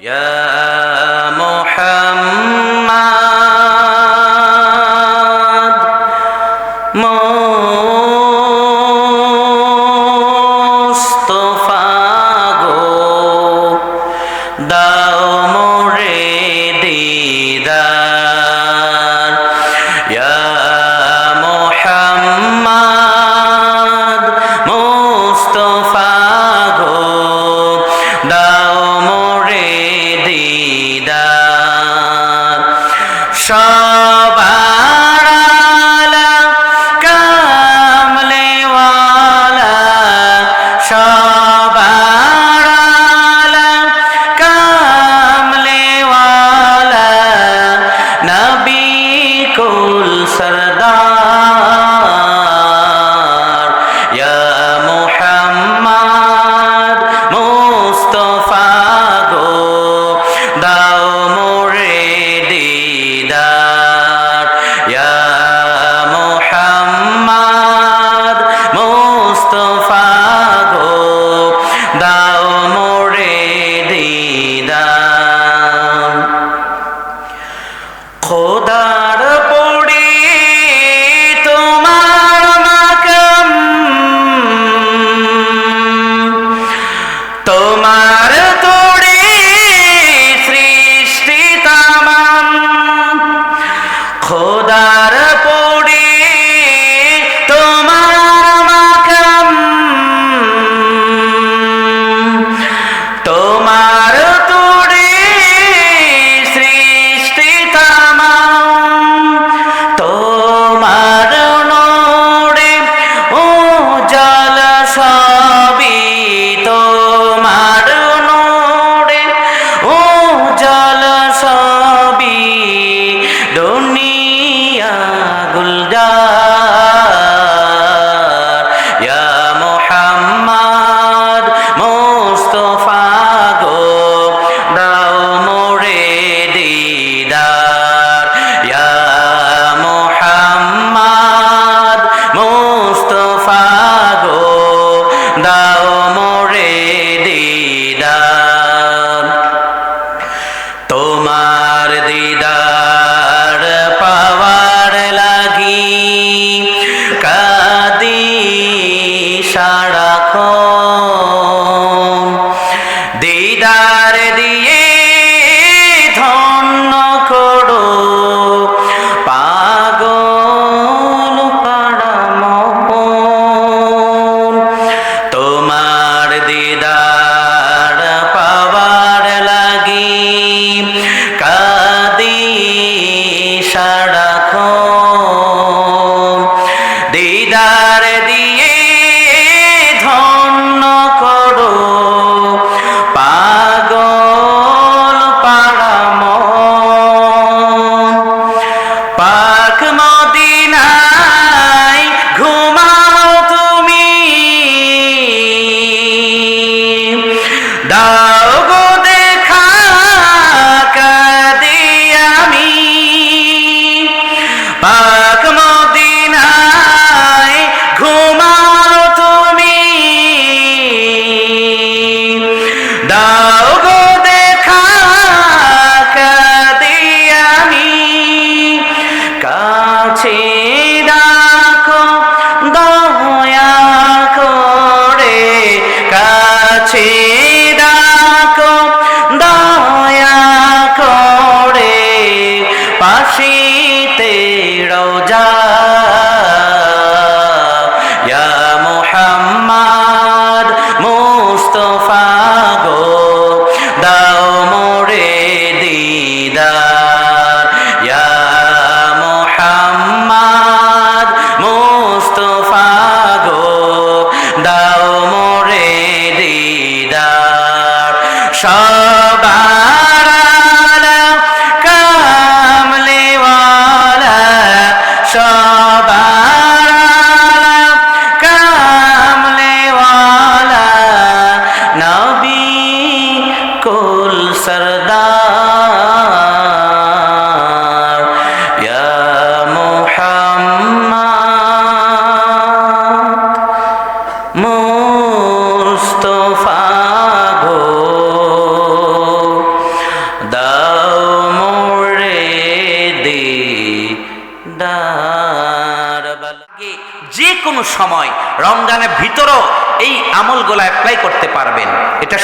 يا لا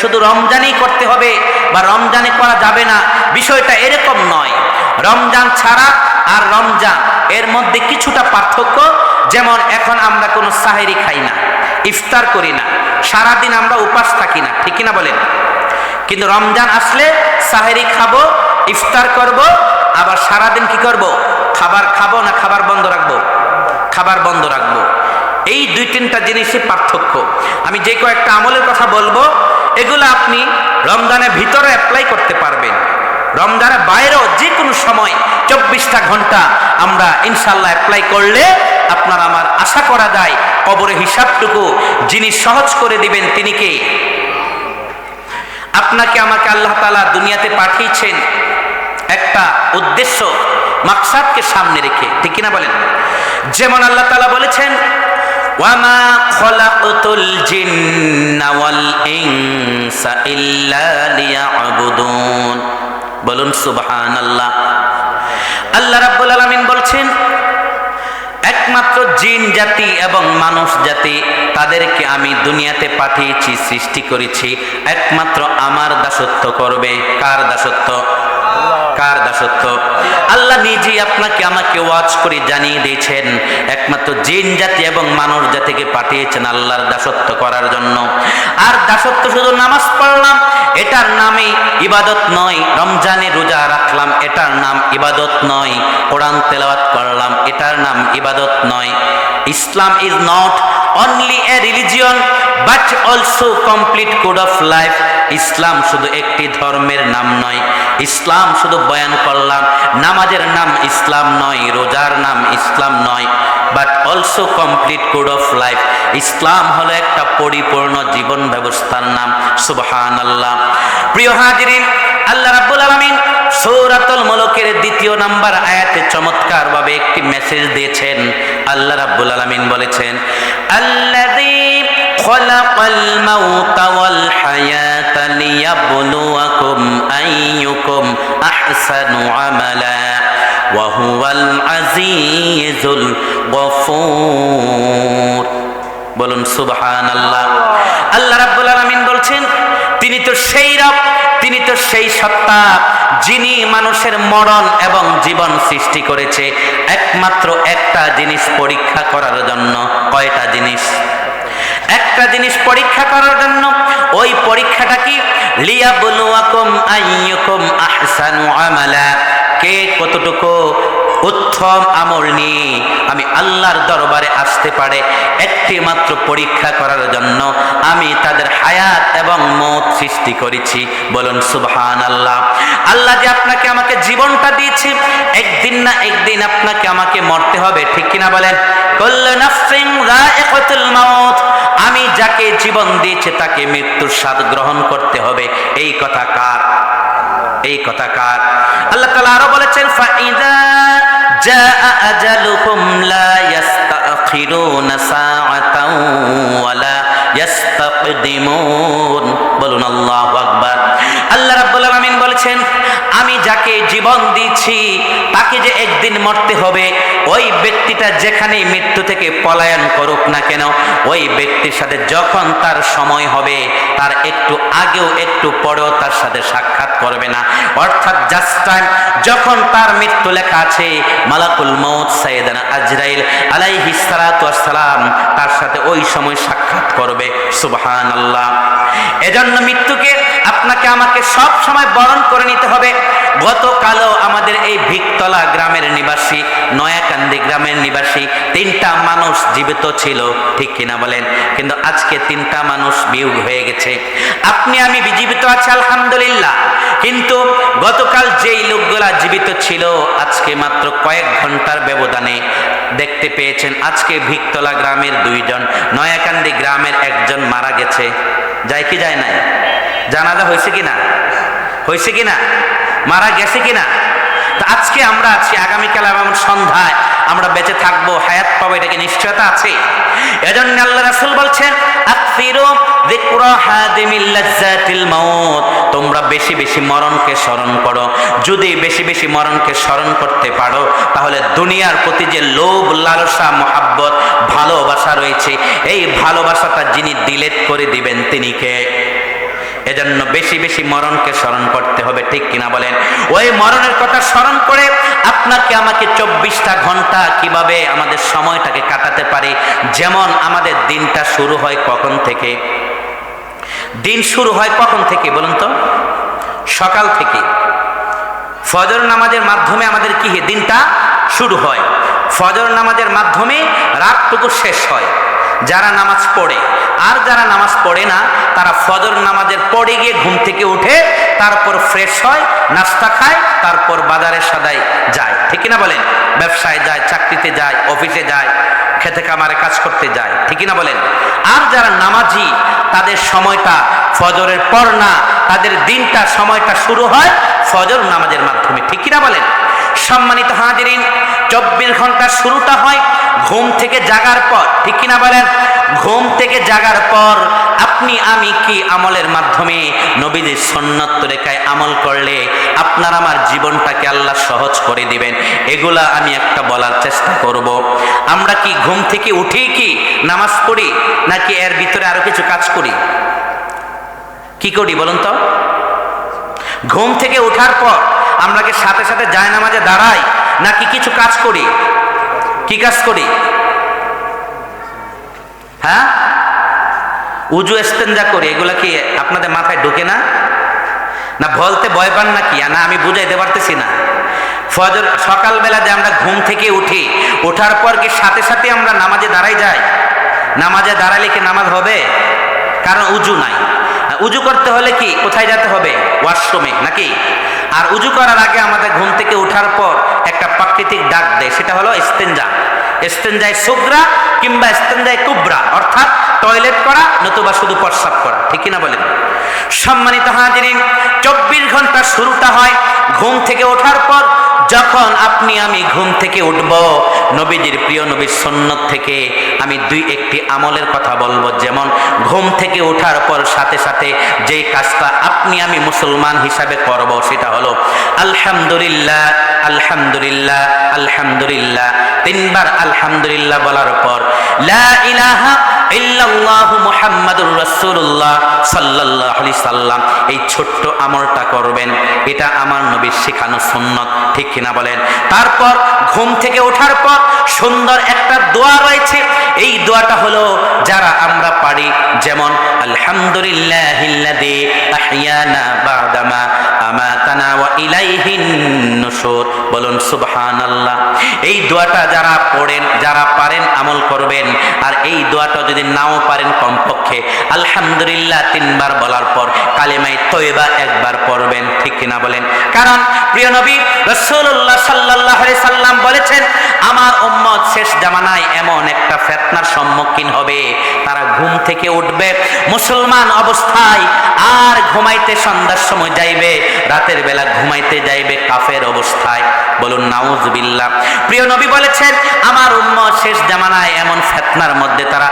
শুধু রমজানেই করতে হবে বা রমজানে করা যাবে না, বিষয়টা এরকম নয়। রমজান ছাড়া আর রমজান, এর মধ্যে কিছুটা পার্থক্য, যেমন এখন আমরা কোনো সাহেরি খাই না, ইফতার করি না, সারাদিন আমরা উপাস থাকি না, ঠিক না বলেন? কিন্তু রমজান আসলে সাহেরি খাব, ইফতার করব, আবার সারাদিন কি করব? খাবার খাব না খাবার বন্ধ রাখব? খাবার বন্ধ রাখব। এই দুই তিনটা জিনিসই পার্থক্য। আমি যে কয়েকটা আমলের কথা বলব এগুলো আপনি রমজানের ভিতরে অ্যাপ্লাই করতে পারবেন। রমজানের বাইরেও যে কোনো সময় চব্বিশটা ঘণ্টা আমরা ইনশাল্লাহ অ্যাপ্লাই করলে আপনার আমার আশা করা যায় কবরের হিসাবটুকু যিনি সহজ করে দিবেন তিনি কে? আপনাকে আমাকে আল্লাহ তালা দুনিয়াতে পাঠিয়েছেন একটা উদ্দেশ্য, মাকসাদকে সামনে রেখে। ঠিক কিনা বলেন? যেমন আল্লাহ তালা বলেছেন খলাকতুল জিন্না ওয়াল ইনসা ইল্লা লিয়াবুদুন। বলুন সুবহানাল্লাহ। আল্লাহ রাব্বুল আলামিন বলছেন, একমাত্র জিন জাতি এবং মানুষ জাতি তাদেরকে আমি দুনিয়াতে পাঠিয়েছি, সৃষ্টি করেছি। একমাত্র আমার দাসত্ব করবে কার দাসত্ব? কার দাসত্ব? আল্লাহ নিজেই আপনাকে আমাকে ওয়াচ করে জানিয়ে দিয়েছেন, একমাত্র জিন জাতি এবং মানুষ জাতিকে পাঠিয়েছেন আল্লাহর দাসত্ব করার জন্য। আর দাসত্ব শুধু নামাজ পড়লাম, এটার নামে ইবাদত নয়। রমজানে রোজা রাখলাম, এটার নাম ইবাদত নয়। কোরআন তেলাওয়াত করলাম, এটার নাম ইবাদত নয়। Islam is not only a religion but also complete code of life ইসলাম শুধু একটি ধর্মের নাম নয়। ইসলাম শুধু বয়ান করলাম, নামাজের নাম ইসলাম নয়, রোজার নাম ইসলাম নয় but also complete code of life ইসলাম হলো একটা পরিপূর্ণ জীবন ব্যবস্থার নাম সুবহান আল্লাহ প্রিয় হাজিরিন, আল্লাহ রাব্বুল আলামিন সূরাতুল মুলকের দ্বিতীয় নাম্বার আয়াতে চমৎকার ভাবে একটি মেসেজ দিয়েছেন। আল্লাহ রাব্বুল আলামিন বলেছেন, আল্লাযী খলাকাল মাউতা আইয়ুকুম আহসানু আমালা ওয়া হুয়াল আজিজুল গফুর বলুন, সুবহানাল্লাহ। আল্লাহ রাব্বুল আলামিন বলছেন, তিনি তো সেই রব, তিনি তো সেই সত্তা, যিনি মানুষের মরণ এবং জীবন সৃষ্টি করেছে। একমাত্র একটা জিনিস পরীক্ষা করার জন্য। কয়টা জিনিস? একটা জিনিস পরীক্ষা করার জন্য ওই পরীক্ষাটা কি? লিয়া বলুয়াকুম আইয়ুকুম আহসানু আমালা। কে কতটুকু উত্তম আমল নিয়ে আমি আল্লাহর দরবারে আসতে পারে, একটি মাত্র পরীক্ষা করার জন্য আমি তাদের হায়াত এবং মত সৃষ্টি করেছি। বলুন সুবহান আল্লাহ আল্লাহ যে আপনাকে আমাকে জীবনটা দিয়েছে, একদিন না একদিন আপনাকে আমাকে মরতে হবে, ঠিক কিনা বলেন? আমি যাকে জীবন দিয়েছে তাকে মৃত্যুর স্বাদ গ্রহণ করতে হবে, এই কথা কার? এই কথা কার? আল্লাহ তাআলা আরও বলেছেন, ফাইদা জাআ আজালুহুম লা ইস্তাখিরুনা সাআতাও ওয়ালা ইস্তাকদিমুন বলুন, আল্লাহু আকবার। আল্লাহ রাব্বুল আলামিন বলেছেন যাকে জীবন দিচ্ছি তাকে যে একদিন মরতে হবে, ওই ব্যক্তিটা যেখানে মৃত্যু থেকে পলায়ন করুক না কেন, ওই ব্যক্তির সাথে যখন তার সময় হবে, তার একটু আগেও একটু পরেও তার সাথে সাক্ষাৎ করবে না। অর্থাৎ জাস্ট টাইম যখন তার মৃত্যু লেখা আছে, মালাকুল মৌত সাইয়েদানা আজরাইল আলাইহি সালাম তার সাথে ওই সময় সাক্ষাৎ করবে। সুবহান আল্লাহ এজন্য মৃত্যুকে আপনাকে আমাকে সব সময় বরণ করে নিতে হবে। গতকালও আমাদের এই ভিকতলা গ্রামের নিবাসী, নয়াকান্দি গ্রামের নিবাসী তিনটা মানুষ জীবিত ছিল, ঠিক কিনা বলেন? কিন্তু আজকে তিনটা মানুষ বিয়োগ হয়ে গেছে। আপনি, আমি জীবিত আছি, আলহামদুলিল্লাহ। কিন্তু গতকাল যেই লোকগুলা জীবিত ছিল, আজকে মাত্র কয়েক ঘণ্টার ব্যবধানে দেখতে পেয়েছেন, আজকে ভিকতলা গ্রামের দুইজন, নয়াকান্দি গ্রামের একজন মারা গেছে। যায় কি যায় নাই? জানাজা হয়েছে কিনা? হয়েছে কিনা? মারা গেছে কিনা? তো আজকে আমরা আছি, আগামীকাল এবং সন্ধ্যায় আমরা বেঁচে থাকব, হায়াত পাবো এটাকে নিশ্চয়তা আছে? এজন্য আল্লাহ রাসুল বলছেন তোমরা বেশি বেশি মরণকে স্মরণ করো। যদি বেশি বেশি মরণকে স্মরণ করতে পারো, তাহলে দুনিয়ার প্রতি যে লোভ, লালসা, মহাব্বত, ভালোবাসা রয়েছে, এই ভালোবাসাটা যিনি ডিলেট করে দিবেন তিনি কে? এজন্য বেশি বেশি মরণকে স্মরণ করতে হবে, ঠিক কিনা বলেন? ওই মরণের কথা স্মরণ করে আপনাকে আমাকে চব্বিশটা ঘণ্টা কীভাবে আমাদের সময়টাকে কাটাতে পারে? যেমন আমাদের দিনটা শুরু হয় কখন থেকে? দিন শুরু হয় কখন থেকে বলুন তো? সকাল থেকে। ফজর নামাজের মাধ্যমে আমাদের কি দিনটা শুরু হয়। ফজর নামাজের মাধ্যমে রাতটুকু শেষ হয়। যারা নামাজ পড়ে। আর যারা নামাজ পড়ে না, তারা ফজর নামাজের পড়ে গিয়ে ঘুম থেকে উঠে তারপর ফ্রেশ হয়, নাস্তা খায়, তারপর বাজারে সাদায় যায়। ঠিক না বলেন? ব্যবসায় যায়, চাকরিতে যায় অফিসে যায়, খেতে কামারে কাজ করতে যায়। ঠিক না বলেন? আর যারা নামাজি, তাদের সময়টা ফজরের পর না, তাদের দিনটা সময়টা শুরু হয় ফজর নামাজের মাধ্যমে। ঠিক না বলেন? সম্মানিত হাজিরিন, চব্বিশ ঘণ্টার শুরুটা হয় ঘুম থেকে জাগার পর, ঠিক কিনা বলেন? ঘুম থেকে জাগার পর আপনি, আমি কি আমলের মাধ্যমে নবীদের সন্ন্যত রেখায় আমল করলে আপনার আমার জীবনটাকে আল্লাহ সহজ করে দিবেন? এগুলা আমি একটা বলার চেষ্টা করব। আমরা কি ঘুম থেকে উঠেই কি নামাজ পড়ি, নাকি এর ভিতরে আরও কিছু কাজ করি? কি করি বলুন তো? ঘুম থেকে ওঠার পর আমরা কি সাথে সাথে যায় নামাজে দাঁড়াই নাকি কিছু কাজ করি? কি কাজ করি? হ্যাঁ? উজু এস্তেঞ্জা করি, এগুলা কি আপনাদের মাথায় ঢুকে না? না বলতে ভয় পান নাকি? না, আমি বুঝাইতে পারতেছি না। ফজর সকালবেলা যে আমরা ঘুম থেকে উঠি, ওঠার পর কি সাথে সাথে আমরা নামাজে দাঁড়াই যাই? নামাজে দাঁড়ালে কি নামাজ হবে? কারণ উজু নাই। উজু করতে হলে কি কোথায় যেতে হবে? ওয়াশরুমে, নাকি? আর উজু করার আগে আমাদের ঘুম থেকে ওঠার পর একটা প্রাকৃতিক ডাক দেয়, সেটা হলো ইস্তেঞ্জা ইস্তেঞ্জায় সুগ্রা কিংবা ইস্তেঞ্জায় কুবরা, অর্থাৎ টয়লেট করা নতুবা শুধু প্রস্রাব করা ঠিকই না বলেন? সম্মানিত হাজিরিন, চব্বিশ ঘণ্টা শুরুটা হয় ঘুম থেকে ওঠার পর যখন আপনি, আমি ঘুম থেকে উঠব, নবীজির প্রিয় নবীর সন্ন্যত থেকে আমি দুই একটি আমলের কথা বলব। যেমন, ঘুম থেকে ওঠার পর সাথে সাথে যেই কাজটা আপনি, আমি মুসলমান হিসাবে করব, সেটা হলো, আলহামদুলিল্লাহ আলহামদুলিল্লাহ আলহামদুলিল্লাহ, তিনবার আলহামদুলিল্লাহ বলার পর, লা এই ছোট্ট আমলটা করবেন। এটা আমার নবীর শেখানো সুন্নত, ঠিক কিনা বলেন। তারপর ঘুম থেকে ওঠার পর সুন্দর একটা দোয়া রয়েছে। এই দোয়াটা হলো, যারা আমরা পারি, যেমন আলহামদুলিল্লাহিল্লাযী আহইয়ানা বাদামা আমাতানা বলুন, সুবহানাল্লাহ। এই দোয়াটা যারা পড়েন, যারা পারেন, আমল করবেন। আর এই দোয়াটা যদি নাও পারেন কমপক্ষে, আলহামদুলিল্লাহ তিনবার বলার পর কালেমাই তৈবা একবার পড়বেন, ঠিক কিনা বলেন? কারণ প্রিয় নবী রসুল্লাহ সাল্লাহ সাল্লাম বলেছেন, আমার উম্মত শেষ জামানায় এমন একটা ফেতনার সম্মুখীন হবে। তারা ঘুম থেকে উঠবে, মুসলমান অবস্থায় আর ঘুমাইতে সন্ধ্যার সময় যাইবে, রাতের বেলা ঘুমাইতে যাইবে কাফের অবস্থায়। বলুন নাউজবিল্লাহ প্রিয় নবী বলেছেন, আমার উম্মত শেষ জামানায় এমন ফেতনার মধ্যে তারা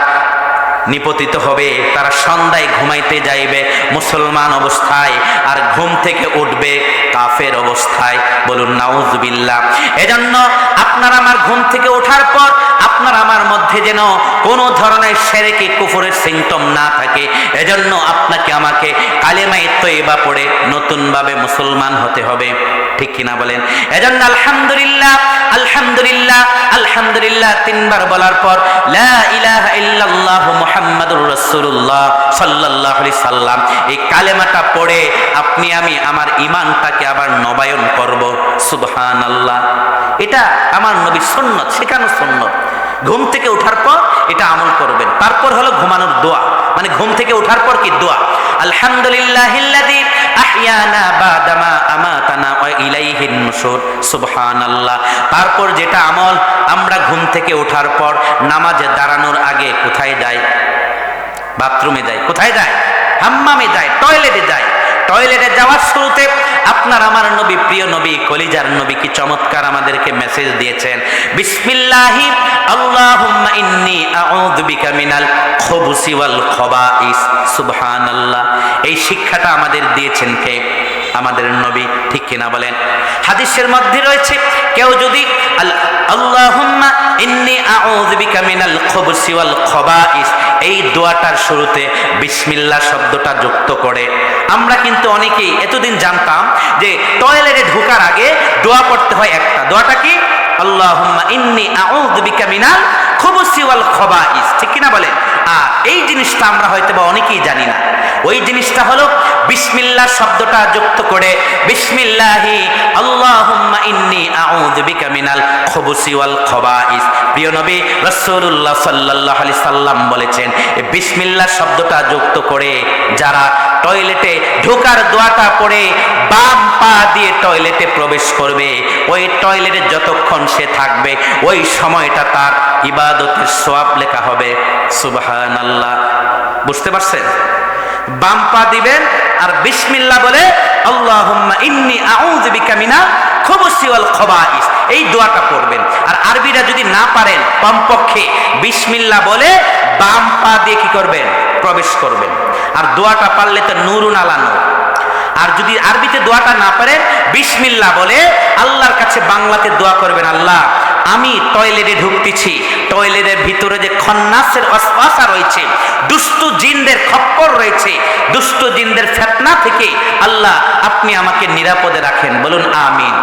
নিপতিত হবে, তারা সন্ধ্যায় ঘুমাইতে যাইবে মুসলমান অবস্থায় আর ঘুম থেকে উঠবে কাফের অবস্থায়। বলুন, নাউজবিল্লাহ। এজন্য আপনার আমার ঘুম থেকে ওঠার পর আপনার আমার মধ্যে যেন কোনো ধরনের সেরেকে, কুফরের সিমটম না থাকে। এজন্য আপনাকে আমাকে কালেমাই তৈবা পড়ে নতুনভাবে মুসলমান হতে হবে। ঠিক কিনা বলেন? এজন্য আলহামদুলিল্লাহ আলহামদুলিল্লাহ আলহামদুলিল্লাহ তিনবার বলার পর, লা ইলাহা ইল্লাল্লাহু মুহাম্মাদুর রাসূলুল্লাহ সাল্লাম। এই কালেমাটা পড়ে আপনি, আমি আমার ইমানটাকে আবার নবায়ন করব। সুবহানাল্লাহ। এটা আমার নবী সুন্নত, শেখানো সুন্নত। ঘুম থেকে ওঠার পর এটা আমল করবেন। তারপর হলো ঘুমানোর দোয়া। মানে ঘুম থেকে ওঠার পর কি দোয়া? সুবহানাল্লাহ। তারপর যেটা আমল, আমরা ঘুম থেকে ওঠার পর নামাজে দাঁড়ানোর আগে কোথায় যাই? বাথরুমে যাই। কোথায় যায় হাম্মামে যায় টয়লেটে যায় টয়লেটে যাওয়ার শুরুতে আপনার আমার নবী, প্রিয় নবী, কলিজার নবী কি চমৎকার আমাদেরকে মেসেজ দিয়েছেন। বিসমিল্লাহি, আল্লাহুম্মা ইন্নী আউযু বিকা মিনাল খুবুসি ওয়াল খবাইস সুবহানাল্লাহ। এই শিক্ষাটা আমাদের দিয়েছেন কে? আমাদের নবী ঠিক কিনা বলেন? হাদিসের মধ্যে রয়েছে, কেউ যদি ইন্নী এই দোয়াটার শুরুতে বিসমিল্লাহ শব্দটা যুক্ত করে। আমরা কিন্তু অনেকেই এতদিন জানতাম যে টয়লেটে ঢোকার আগে দোয়া পড়তে হয় একটা। দোয়াটা কি? আল্লাহুম্মা ইন্নী আউযু বিকা মিনাল খুবুসি ওয়াল খবাইস। ঠিক কিনা বলেন? আর এই জিনিসটা আমরা হয়তো বা অনেকেই জানি না। ওই জিনিসটা হলো বিসমিল্লাহ শব্দটা যুক্ত করে বিসমিল্লাহি আল্লাহুম্মা ইন্নী আউযু বিকা মিনাল খুবুসি ওয়াল খবাইস। প্রিয় নবী রাসূলুল্লাহ সাল্লাল্লাহু আলাইহি সাল্লাম বলেছেন এই বিসমিল্লাহ শব্দটা যুক্ত করে যারা টয়লেটে ঢোকার দোয়াটা পড়ে বাম পা দিয়ে টয়লেটে প্রবেশ করবে, ওই টয়লেটে যতক্ষণ সে থাকবে, ওই সময়টা তার ইবাদতের সোয়াব লেখা হবে, সুবহানাল্লাহ। বুঝতে পারছেন? বাম পা দিবেন আর বিসমিল্লাহ বলে, আল্লাহুম্মা ইন্নী আউযু বিকা মিনাল খুবুসি ওয়াল খবাইস। এই দোয়াটা পড়বেন। আর আরবিরা যদি না পারেন, কমপক্ষে বিসমিল্লাহ বলে বাম পা দিয়ে কি করবেন? প্রবেশ করবেন। আর দোয়াটা পারলে তো নুরুন আলা নূর। আর যদি আরবিতে দোয়াটা না পারেন, বিসমিল্লাহ বলে আল্লাহর কাছে বাংলাতে দোয়া করবেন, আল্লাহ আমি টয়লেটে ঢুকতেছি। টয়লেটের ভিতরে যে খন্নাসের অশ্বাসা রয়েছে, দুষ্ট জিনদের খপ্পর রয়েছে, দুষ্ট জিনদের ফেতনা থেকে আল্লাহ আপনি আমাকে নিরাপদে রাখেন। বলুন, আমিন।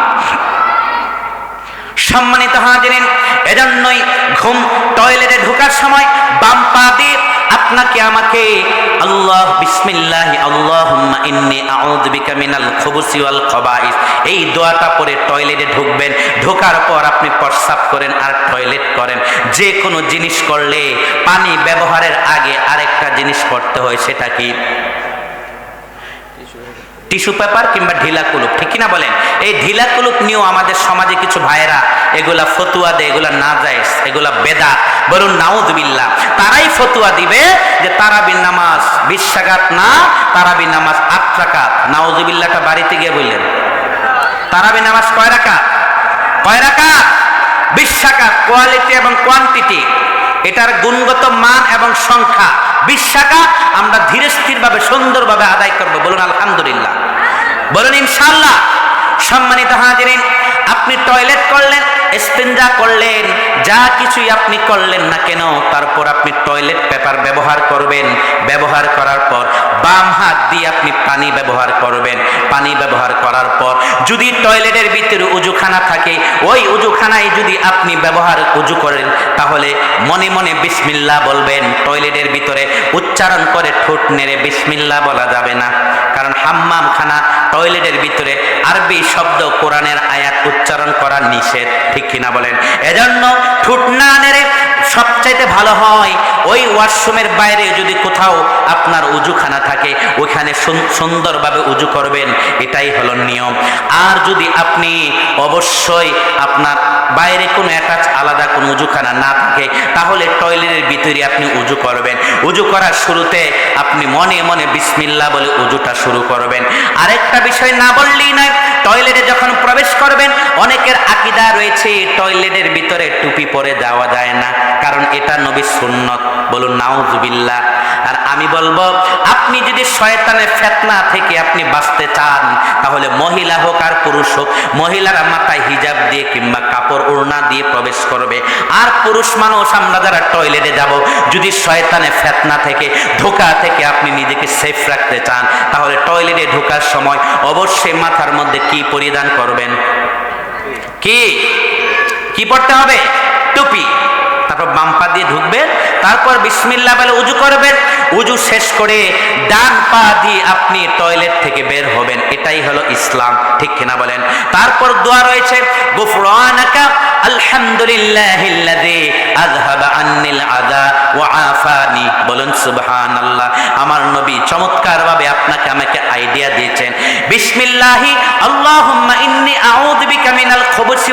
সম্মানিত হাজিরিন, এজন্যই ঘুম টয়লেটে ঢোকার সময় বাম পা দিয়ে আপনাকে আমাকে, আল্লাহ, বিসমিল্লাহি, আল্লাহুম্মা ইন্নি আউযু বিকা মিনাল খুবুসি ওয়াল খবাইস। এই দোয়াটা পরে টয়লেটে ঢুকবেন, ঢোকার পর আপনি প্রস্রাব করেন আর টয়লেট করেন। যে কোনো জিনিস করলে পানি ব্যবহারের আগে আরেকটা জিনিস করতে হয়, সেটা কি? টিস্যু পেপার কিংবা ঢিলা কুলুপ, ঠিক কিনা বলেন? এই ঢিলা কুলুপ নিয়েও আমাদের সমাজে কিছু ভাইয়েরা এগুলা ফতুয়া দেয়, এগুলা না যায়, এগুলা বেদা। বলুন নাউজবিল্লা তারাই ফতুয়া দিবে যে তারাবির নামাজ বিশ টাকাত না, তারাবির নামাজ আট টাকাত নাউজবিল্লাটা বাড়িতে গিয়ে বললেন তারাবি নামাজ কয় রাকাত? কয় কোয়ালিটি এবং কোয়ান্টিটি। এটার গুণগত মান এবং সংখ্যা বিশ আমরা ধীরে স্থিরভাবে, সুন্দরভাবে আদায় করব। বলুন, আলহামদুলিল্লাহ। বলুন ইনশাল্লাহ সম্মানিত হাজিরিন, আপনি টয়লেট করলেন স্পেঞ্জা করলেন, যা কিছুই আপনি করলেন না কেন টয়লেট পেপার ব্যবহার করবেন। ব্যবহার করার পর বাম হাত দিয়ে আপনি পানি ব্যবহার করবেন। পানি ব্যবহার করার পর যদি টয়লেটের ভিতরে উজুখানা থাকে, ওই উজুখানায় যদি আপনি ব্যবহার উজু করেন, তাহলে মনে মনে বিসমিল্লা বলবেন। টয়লেটের ভিতরে উচ্চারণ করে ঠোঁট নেড়ে বিসমিল্লা বলা যাবে না। কারণ হাম্মাম খানা টয়লেটের ভিতরে আরবি শব্দ কোরআনের আয়াত উচ্চারণ করা নিষেধ, ঠিক কিনা বলেন? এজন্য ঠোঁট না নেড়ে সবচাইতে ভালো হয় ওই ওয়াশরুমের বাইরে যদি কোথাও আপনার উজুখানা থাকে ওইখানে সুন্দরভাবে উজু করবেন, এটাই হলো নিয়ম। আর যদি আপনি অবশ্যই আপনার বাইরে কোনো অ্যাটাচ আলাদা কোনো উজুখানা না থাকে, তাহলে টয়লেটের ভিতরে আপনি উজু করবেন। উজু করার শুরুতে আপনি মনে মনে বিসমিল্লা বলে উজুটা শুরু করবেন। আরেকটা বিষয় না বললেই নয়, টয়লেটে যখন প্রবেশ করবেন, অনেকের আকিদা রয়েছে, টয়লেটের ভিতরে টুপি পরে যাওয়া যায় না। কারণ এটা নবী সুন্নত। বলুন, নাউজুবিল্লাহ। আর আমি বলব, আপনি যদি শয়তানের ফেতনা থেকে আপনি বাঁচতে চান, তাহলে মহিলা হোক আর পুরুষ হোক, মহিলারা মাথায় হিজাব দিয়ে কিংবা কাপড় ওড়না দিয়ে প্রবেশ করবে। আর পুরুষ মানুষ, আমরা যারা টয়লেটে যাব, যদি শয়তানের ফেতনা থেকে, ধোকা থেকে আপনি নিজেকে সেফ রাখতে চান, তাহলে টয়লেটে ঢোকার সময় অবশ্যই মাথার মধ্যে কি পরিধান করবেন? কি? কি পড়তে হবে? টুপি। তারপর বাম পা দিয়ে ঢুকবেন, তারপর বিসমিল্লা বলে উজু করবেন, উজু শেষ করে ডান পা দিয়ে আপনি টয়লেট থেকে বের হবেন, এটাই হলো ইসলাম, ঠিক কিনা বলেন? তারপর দোয়া রয়েছে, গুফরানাকা আন্নিল আফানি, বলুন আমার নবী চমৎকার ভাবে আপনাকে আমাকে আইডিয়া দিয়েছেন। বিসমিল্লাহি, আল্লাহুম্মা ইন্নী আউযু বিকা মিনাল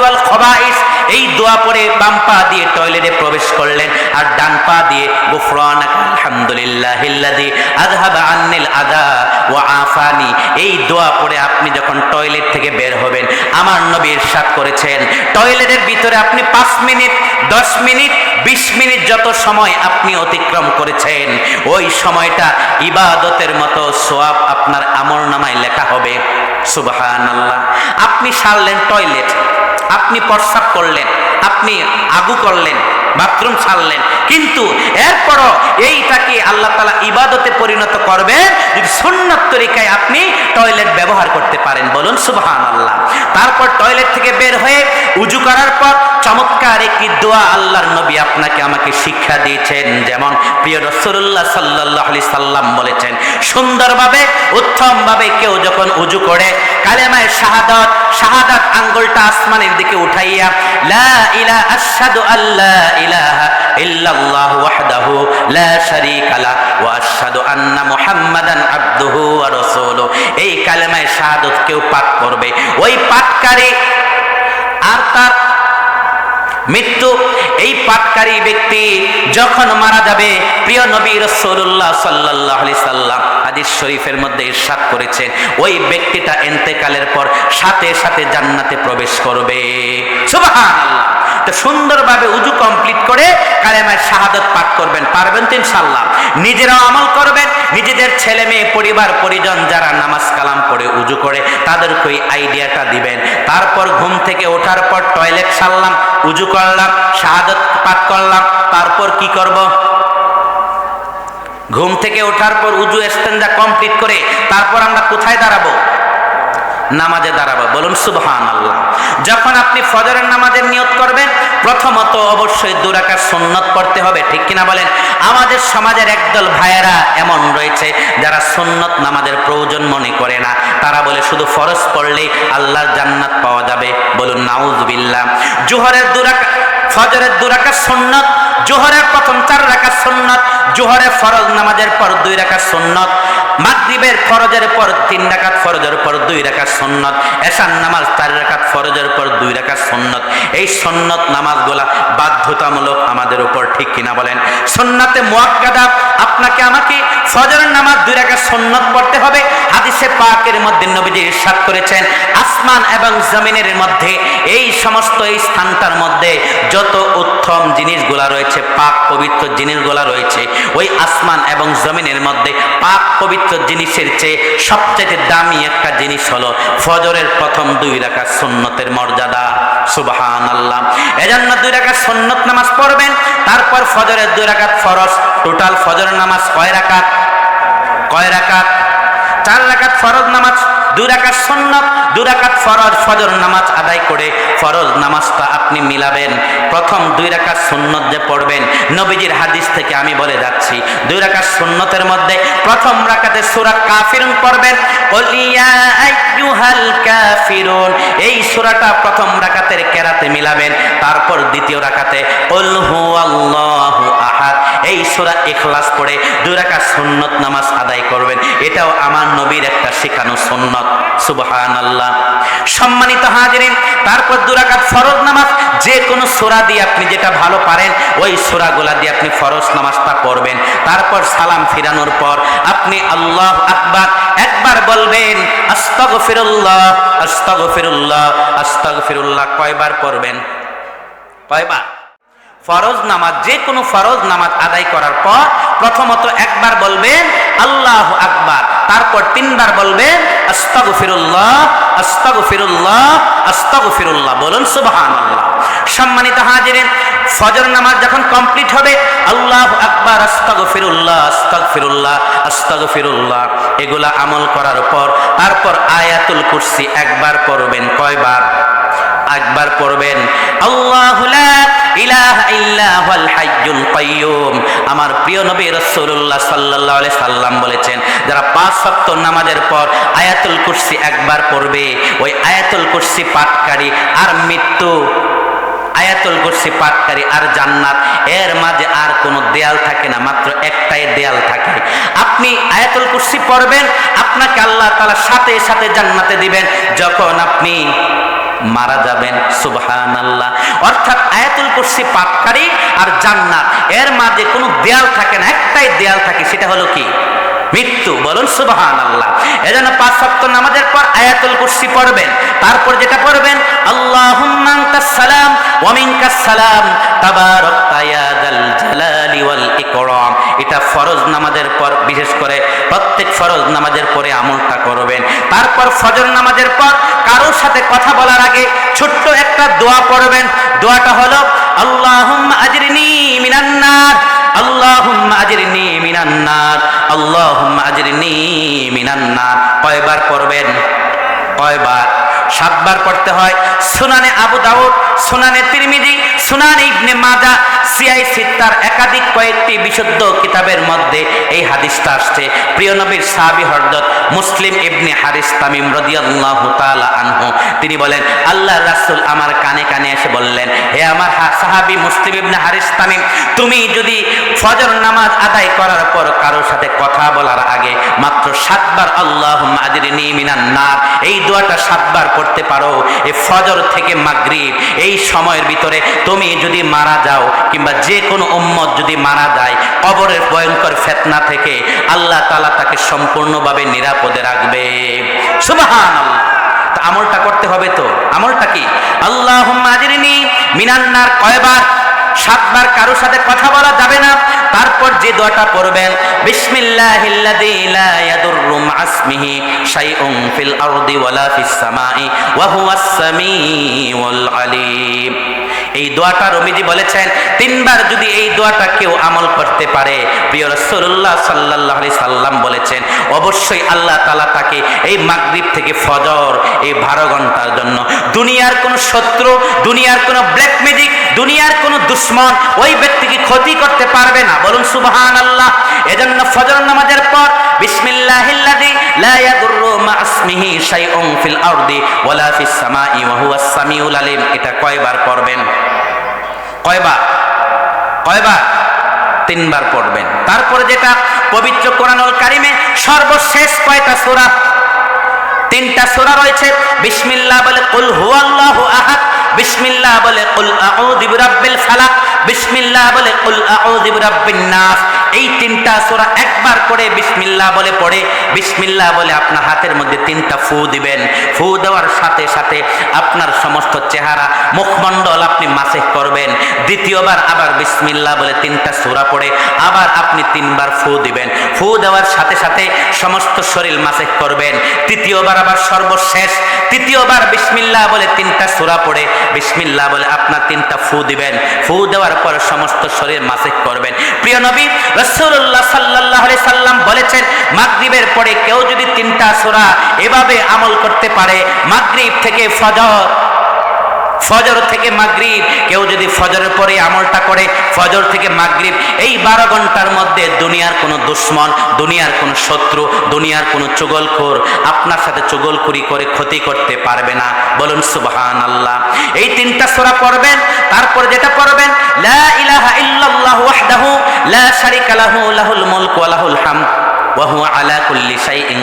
ওয়াল খবাইস, এই দোয়া পড়ে বাম পা দিয়ে টয়লেটে প্রবেশ করলেন আর ডান পা দিয়ে, গুফরানাক আলহামদুলিল্লাহ আযহাবা আন্নিল আদা ওয়া আফানি। এই দোয়া পড়ে আপনি যখন টয়লেট থেকে বের হবেন, আমার নবী ইরশাদ করেছেন, টয়লেটের ভিতরে আপনি পাঁচ মিনিট, দশ মিনিট, বিশ মিনিট যত সময় আপনি অতিক্রম করেছেন, ওই সময়টা ইবাদতের মতো সোয়াব আপনার আমল নামায় লেখা হবে। সুবাহান আল্লাহ আপনি সারলেন টয়লেট, আপনি প্রস্রাব করলেন, আপনি আগু করলেন বাথরুম ছাড়লেন। কিন্তু এরপরও এইটাকে আল্লাহ তালা ইবাদতে পরিণত করবেন যদি সুন্নত তরিকায় আপনি টয়লেট ব্যবহার করতে পারেন। বলুন সুবহান আল্লাহ তারপর টয়লেট থেকে বের হয়ে উজু করার পর চমৎকার একটি দোয়া আল্লাহর নবী আপনাকে আমাকে শিক্ষা দিয়েছেন। যেমন প্রিয় রসুল্লাহ সাল্লাহ আলি সাল্লাম বলেছেন, সুন্দরভাবে, উত্তমভাবে কেউ যখন উজু করে, কালেমায় শাহাদত শাহাদাত আঙ্গুলটা আসমানের দিকে উঠাইয়া, লা ইলা আশহাদু আল্লা ইলাহা ইল্লাল্লাহ ওয়াহদাহু লা শারীকা লা ওয়া আশহাদু আন্না মুহাম্মাদান আবদুহু ওয়া রাসূলুহু। এই কালেমায় শাহাদাত কেউ পাঠ করবে। ওই পাঠকারী আর তার মৃত্যু, এই পাটকারী ব্যক্তি যখন মারা যাবে, প্রিয় নবী রসুল্লাহ সাল্লাহ আলি সাল্লাম হাদিস শরীফের মধ্যে ইরশাদ করেছেন, ওই ব্যক্তিটা এন্তেকালের পর সাথে সাথে জান্নাতে প্রবেশ করবে। সুন্দরভাবে উজু কমপ্লিট করে কালেমায় শাহাদত পাঠ করবেন, পারবেন আমল করবেন, নিজেদের ছেলে মেয়ে, পরিবার, পরিজন যারা নামাজ কালাম পড়ে, উজু করে, তাদেরকে ওই আইডিয়াটা দিবেন। তারপর ঘুম থেকে ওঠার পর টয়লেট সারলাম, উজু করলাম, শাহাদত পাঠ করলাম, তারপর কি করব? ঘুম থেকে ওঠার পর উজু স্ট্যান্ডা কমপ্লিট করে তারপর আমরা কোথায় দাঁড়াবো? নামাজে দাঁড়াবো। বলুন সুবহান আল্লাহ যখন আপনি ফজরের নামাজের নিয়ত করবেন, প্রথমত অবশ্যই দুরাকার সুন্নত পড়তে হবে, ঠিক কিনা বলেন? আমাদের সমাজের একদল ভাইয়েরা এমন রয়েছে, যারা সুন্নত নামাজের প্রয়োজন মনে করে না। তারা বলে, শুধু ফরজ পড়লেই আল্লাহর জান্নাত পাওয়া যাবে। বলুন, নাউজবিল্লাহ। জোহরের দুরাকা ফজরের দুরাকা সুন্নত, জোহরের প্রথম চার রাখা সুন্নত, জোহরের ফরজ নামাজের পর দুই রাখা সুন্নত, মাগরিবের ফরজের পর তিন রাকাত, ফরজের পর দুই রাকাত সুন্নত, এশার নামাজ চার রাকাত, ফরজের পর দুই রাকাত সুন্নত। এই সুন্নত নামাজগুলা বাধ্যতামূলক আমাদের উপর ঠিক কিনা বলেন? সুন্নাতে মুয়াক্কাদা, আপনাকে আমাকে ফজরের নামাজ দুই রাকাত সুন্নত পড়তে হবে। হাদিসে পাকের মধ্যে নবীজি ইরশাদ করেছেন, আসমান এবং জমিনের মধ্যে এই সমস্ত এই স্থানটার মধ্যে যত উত্তম জিনিসগুলা রয়েছে, পাক পবিত্র জিনিসগুলা রয়েছে, ওই আসমান এবং জমিনের মধ্যে পাক পবিত্র জিনিসের চেয়ে সবচেয়ে দামি একটা জিনিস হলো ফজরের প্রথম দুই রাখা সুন্নতের মর্যাদা। সুবহান আল্লাহ এজন্য দুই রাখা সুন্নত নামাজ পড়বেন, তারপর ফজরের দুই রাকাত ফরজ। টোটাল ফজরের নামাজ কয় রাকাত? কয় রাকাত? চার রাকাত ফরজ নামাজ দুই রাকাত সুন্নত দুই রাকাত ফরজ ফজর নামাজ আদায় করে ফরজ নামাজটা আপনি মিলাবেন। প্রথম দুই রাকাত সুন্নত যে পড়বেন। নবীজির হাদিস থেকে আমি বলে যাচ্ছি, দুই রাকাত সুন্নতের মধ্যে প্রথম রাকাতে সূরা কাফিরুন পড়বেন। কুল ইয়া আইয়ুহাল কাফিরুন এই সূরাটা প্রথম রাকাতের কেরাতে মিলাবেন। তারপর দ্বিতীয় রাকাতে কুল হুয়াল্লাহু আহাদ এই সূরা ইখলাস পড়ে দুই রাকাত সুন্নত নামাজ আদায় করবেন। এটাও আমার নবীর একটা শেখানো সুন্নত। সুবহানাল্লাহ। সম্মানিত হাজিরিন, তারপর দুরাকাত ফরজ নামাজ যে কোনো সূরা দিয়ে আপনি যেটা ভালো পারেন, ওই সূরাগুলা দিয়ে আপনি ফরজ নামাজটা করবেন তারপর সালাম ফিরানোর পর আপনি আল্লাহ আকবার একবার বলবেন, আস্তাগফিরুল্লাহ আস্তাগফিরুল্লাহ আস্তাগফিরুল্লাহ। কয়বার পড়বেন? কয়বার? ফরজ নামাজ, যে কোনো ফরজ নামাজ আদায় করার পর প্রথমত একবার বলবেন, আল্লাহ আকবার। তারপর তিনবার বলবেন, আস্তাগফিরুল্লাহ আস্তাগফিরুল্লাহ আস্তাগফিরুল্লাহ। বলুন, সুবহানাল্লাহ। সম্মানিত হাজিরিন, ফজর নামাজ যখন কমপ্লিট হবে, আল্লাহ আকবার আস্তাগ ফিরুল্লাহ আস্তাগ ফিরুল্লাহ আস্তাগফিরুল্লাহ আস্তাগফিরুল্লাহ। এগুলা আমল করার পর, তারপর আয়াতুল কুরসি একবার পড়বেন, কয়বার? একবার পড়বেন। আমার প্রিয় নবী রাসূলুল্লাহ সাল্লাল্লাহু আলাইহি সাল্লাম বলেছেন, যারা পাঁচ ওয়াক্ত নামাজের পর আয়াতুল কুরসি একবার পড়বে, ওই আয়াতুল কুরসি পাঠকারী আর মৃত্যু, আয়াতুল কুরসি পাঠকারী আর জান্নাত, এর মাঝে আর কোনো দেয়াল থাকে না, মাত্র একটাই দেয়াল থাকে। আপনি আয়াতুল কুরসি পড়বেন, আপনাকে আল্লাহ তাআলা সাথে সাথে জান্নাতে দিবেন, যখন আপনি মারা যাবেন সুবহান আল্লাহ অর্থাৎ আয়াতুল কুরসি পাঠকারী আর জান্নাত, এর মাঝে কোনো দেয়াল থাকে না, একটাই দেয়াল থাকে, সেটা হলো কি? মৃত্যু, বলুন সুবহান আল্লাহ এজন্য পাঁচ সপ্ত নামাজের পর আয়াতুল কুরসি পড়বেন। তারপর যেটা পড়বেন? আল্লাহুম্মা আনতাস সালাম, ওয়া মিনকাস সালাম তাবারাকতা ইয়া যাল ওয়াল ইকরাম। এটা ফরজ নামাজের পর, বিশেষ করে প্রত্যেক ফরজ নামাজের পরে আমলটা করবেন। তারপর ফজর নামাজের পর কারোর সাথে কথা বলার আগে ছোট্ট একটা দোয়া পড়বেন। দোয়াটা হলো, আল্লাহুম্মা আজরিনি মিনান নার, আল্লাহুম্মা আজরিনি মিনান নার, আল্লাহুম্মা আজরিনি মিনান নার। কয়বার পড়বেন? কয়বার সাতবার পড়তে হয়। সুনানে আবু দাউদ, সুনানে তিরমিজি, সুনানে ইবনে মাজা, সিআই সিত্তার একাধিক কয়েকটি বিশুদ্ধ কিতাবের মধ্যে এই হাদিসটা আসছে। প্রিয় নবীর হরদত মুসলিম ইবনে হারিস তামিম রাদিয়াল্লাহু তাআলা আনহু, তিনি বলেন, আল্লাহ রাসূল আমার কানে কানে এসে বললেন, হে আমার সাহাবী মুসলিম ইবনে হারিস তামিম, তুমি যদি ফজর নামাজ আদায় করার পর কারোর সাথে কথা বলার আগে মাত্র সাতবার আল্লাহ আজরিনি মিনান নার, এই দোয়াটা সাতবার পড়তে পারো। এই ফজর থেকে মাগরিব, এই সময়ের ভিতরে তুমি যদি মারা যাও, কিংবা যে কোনো উম্মত যদি মারা যায়, কবরের ভয়ঙ্কর ফেতনা থেকে আল্লাহ তালা তাকে সম্পূর্ণভাবে নিরাপদে রাখবে। সুবহান আমলটা করতে হবে তো? আমলটা কি? আল্লাহ মিনান্নার কয়বার সাতবার কারও সাথে কথা বলা যাবে না। তারপর যে দোয়াটা পড়বেন, বিসমিল্লাহিল্লাযী লা ইয়াদুররু মা'আসমিহি শাইউন ফিল আরদি ওয়ালা ফিস ওয়া হুয়াস সামিউল এই দোয়াটা রমিজি বলেছেন, তিনবার যদি এই দোয়াটা কেউ আমল করতে পারে, প্রিয় রাসূলুল্লাহ সাল্লাল্লাহু আলাইহি সাল্লাম বলেছেন, অবশ্যই আল্লাহ তালা তাকে এই মাগরিব থেকে ফজর, এই বারো ঘণ্টার জন্য। দুনিয়ার কোনো শত্রু, দুনিয়ার কোনো ব্ল্যাক ম্যাজিক দুনিয়ার কোনো দুশ্মন ওই ব্যক্তিকে ক্ষতি করতে পারবে না। বলুন সুবহান আল্লাহ এজন্য ফজর নামাজের পর বিসমিল্লাহিল্লাযী লা ইয়াদুররু মা'আসমিহি শাইউন ফিল আরদি ওয়ালা ফিস সামাই ওয়া হুয়াস সামিউল আলিম। এটা কয়বার পড়বেন? কয়বার? কয়বার? তিনবার পড়বেন। তারপরে যেটা পবিত্র কোরআনুল কারিমে সর্বশেষ কয়টা সূরা? তিনটা সূরা রয়েছে, বিসমিল্লাহ বলে কুল হুয়াল্লাহু আহাদ, বিসমিল্লাহ বলে কুল আউযু বিরাব্বিল ফালাক, বিসমিল্লাহ বলে কুল আউযু বিরাব্বিন নাস। এই তিনটা সোরা একবার করে বিসমিল্লাহ বলে পড়ে, বিসমিল্লাহ বলে আপনার হাতের মধ্যে তিনটা ফু দিবেন। ফু দেওয়ার সাথে সাথে আপনার সমস্ত চেহারা, মুখমণ্ডল আপনি মাসে করবেন। দ্বিতীয়বার আবার বিসমিল্লাহ বলে তিনটা সোরা পড়ে, আবার আপনি তিনবার ফু দিবেন। ফু দেওয়ার সাথে সাথে সমস্ত শরীর মাসে করবেন। তৃতীয়বার আবার সর্বশেষ, তৃতীয়বার বিসমিল্লাহ বলে তিনটা সোরা পড়ে, বিসমিল্লাহ বলে আপনার তিনটা ফু দিবেন। ফু দেওয়ার পর সমস্ত শরীর মাসে করবেন। প্রিয় নবী রাসূলুল্লাহ সাল্লাহ সাল্লাম বলেছেন, মাগরীবের পরে কেউ যদি তিনটা সোরা এভাবে আমল করতে পারে, মাগরীব থেকে ফজর ফজর থেকে মাগরিব, কেউ যদি ফজরের পরে আমলটা করে, ফজর থেকে মাগরিব, এই বারো ঘণ্টার মধ্যে দুনিয়ার কোনো দুশ্মন, দুনিয়ার কোনো শত্রু, দুনিয়ার কোনো চুগলখোর আপনার সাথে চুগলখুরি করে ক্ষতি করতে পারবে না। বলুন সুবহান আল্লাহ এই তিনটা সূরা পড়বেন, তারপর যেটা পড়বেন, লা ইলাহা ইল্লাল্লাহু ওয়াহদাহু লা শারিকা লাহু, লাহুল মুলকু ওয়া লাহুল হামদ ওয়াহু আলা কুল্লি শাইইন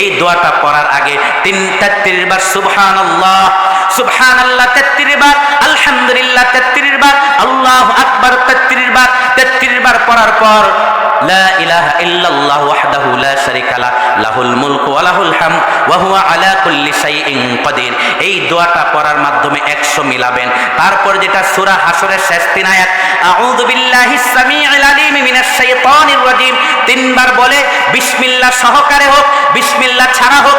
এই দোয়াটা পড়ার আগে তিন তেত্রিশ বার সুবহানাল্লাহ সুবহানাল্লাহ তেত্রিশ বার আলহামদুলিল্লাহ তেত্রিশ বার আল্লাহু আকবার তেত্রিশ বার তেত্রিশ বার পর, লা ইলাহা ইল্লাল্লাহ ওয়াহদাহু লা শারিকা লা, লাহুল মুলকু ওয়া লাহুল হামদ ওয়া আলা কুল্লি শাইইন এই দোয়াটা পড়ার মাধ্যমে 100 মিলাবেন। তারপর যেটা সূরা হাসরের শেষ তিন তিনবার বলে, বিসমিল্লাহ সহকারে হোক, বিসমিল্লাহ ছাড়া হোক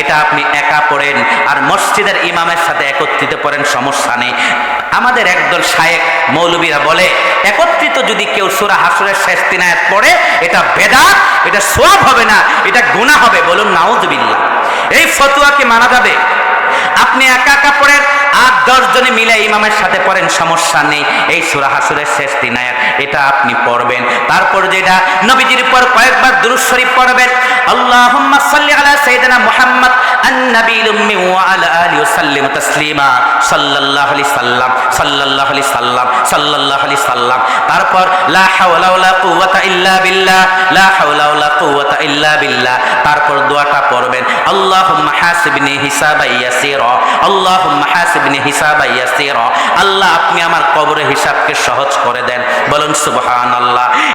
এটা আপনি একা পড়েন। আর মসজিদের ইমামের সাথে একত্রিত পড়েন, সমস্যা নেই। আমাদের একদল শায়েক মৌলবীরা বলে, একত্রিত যদি কেউ সুরা হাসুরের শেষ তিন আয়াত পড়ে, এটা বেদা এটা সোয়াব হবে না, এটা গুণা হবে। বলুন নাউজবিল্লা এই ফতুয়াকে মানা যাবে? আপনি একা একা পড়েন আর দশ জনে মিলে ইমামের সাথে পড়েন সমস্যা নেই এই সুরা হাসুরের শেষ দিন আয়াত এটা আপনি পড়বেন তারপর যেটা নবীজির পর কয়েকবার দুরূদ শরীফ পড়বেন আল্লাহুম্মা সাল্লি আলা সাইয়্যিদিনা মুহাম্মদ النبي الأمي وعلى آله وسلم تسليما صلى الله عليه وسلم صلى الله عليه وسلم صلى الله عليه وسلم তারপর লা হাওলা ওয়ালা কুওয়াতা ইল্লা বিল্লাহ লা হাওলা ওয়ালা কুওয়াতা ইল্লা বিল্লাহ তারপর দোয়াটা পড়বেন আল্লাহুম্মা হাসিবনি হিসাবান আল্লাহ আপনি আমার কবরের হিসাবকে সহজ করে দেন। বলুন সুবহানাল্লাহ।